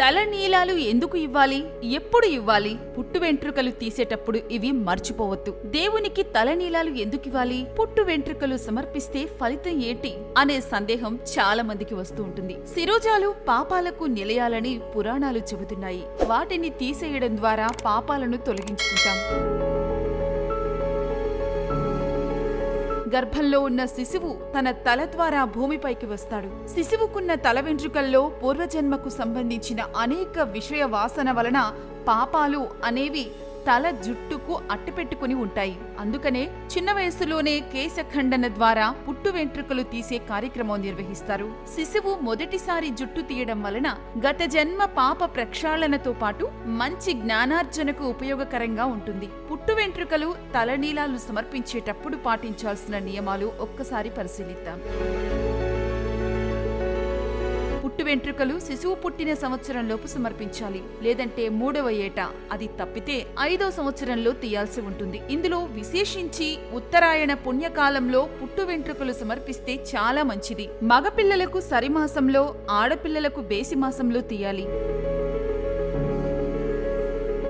తల నీలాలు ఎందుకు ఇవ్వాలి? ఎప్పుడు ఇవ్వాలి? పుట్టు వెంట్రుకలు తీసేటప్పుడు ఇవి మర్చిపోవద్దు. దేవునికి తల నీలాలు ఎందుకు ఇవ్వాలి? పుట్టు వెంట్రుకలు సమర్పిస్తే ఫలితం ఏంటి? అనే సందేహం చాలా మందికి వస్తూ ఉంటుంది. శిరోజాలు పాపాలకు నిలయాలని పురాణాలు చెబుతున్నాయి. వాటిని తీసేయడం ద్వారా పాపాలను తొలగించుకుంటాం. గర్భంలో ఉన్న శిశువు తన తల ద్వారా భూమిపైకి వస్తాడు. శిశువుకున్న తల వెంట్రుకల్లో పూర్వజన్మకు సంబంధించిన అనేక విషయ వాసన వలన పాపాలు అనేవి తల జుట్టుకు అట్టపెట్టుకుని ఉంటాయి. అందుకనే చిన్న వయసులోనే కేశఖండన ద్వారా పుట్టు వెంట్రుకలు తీసే కార్యక్రమం నిర్వహిస్తారు. శిశువు మొదటిసారి జుట్టు తీయడం వలన గత జన్మ పాప ప్రక్షాళనతో పాటు మంచి జ్ఞానార్జనకు ఉపయోగకరంగా ఉంటుంది. పుట్టు వెంట్రుకలు తలనీలాలు సమర్పించేటప్పుడు పాటించాల్సిన నియమాలు ఒక్కసారి పరిశీలిద్దాం. పుట్టు వెంట్రుకలు శిశువు పుట్టిన సంవత్సరంలోపు సమర్పించాలి. లేదంటే మూడవ ఏట. అది తప్పితే ఐదో సంవత్సరంలో తీయాల్సి ఉంటుంది. ఇందులో విశేషించి ఉత్తరాయణ పుణ్యకాలంలో పుట్టు వెంట్రుకలు సమర్పిస్తే చాలా మంచిది. మగపిల్లలకు సరిమాసంలో ఆడపిల్లలకు బేసి మాసంలో తీయాలి.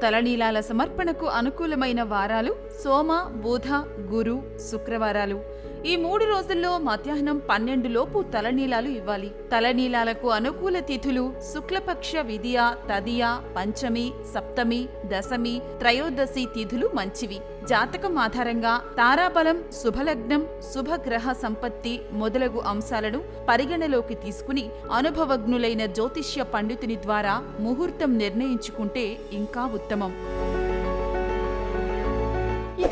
తలనీలాల సమర్పణకు అనుకూలమైన వారాలు సోమ బుధ గురు శుక్రవారాలు. ఈ మూడు రోజుల్లో మధ్యాహ్నం పన్నెండులోపు తలనీలాలు ఇవ్వాలి. తలనీలాలకు అనుకూల తిథులు శుక్లపక్ష విధియ తదియ పంచమి సప్తమి దశమి త్రయోదశి తిథులు మంచివి. జాతకం ఆధారంగా తారాబలం శుభలగ్నం శుభగ్రహ సంపత్తి మొదలగు అంశాలను పరిగణలోకి తీసుకుని అనుభవజ్ఞులైన జ్యోతిష్య పండితుని ద్వారా ముహూర్తం నిర్ణయించుకుంటే ఇంకా ఉత్తమం.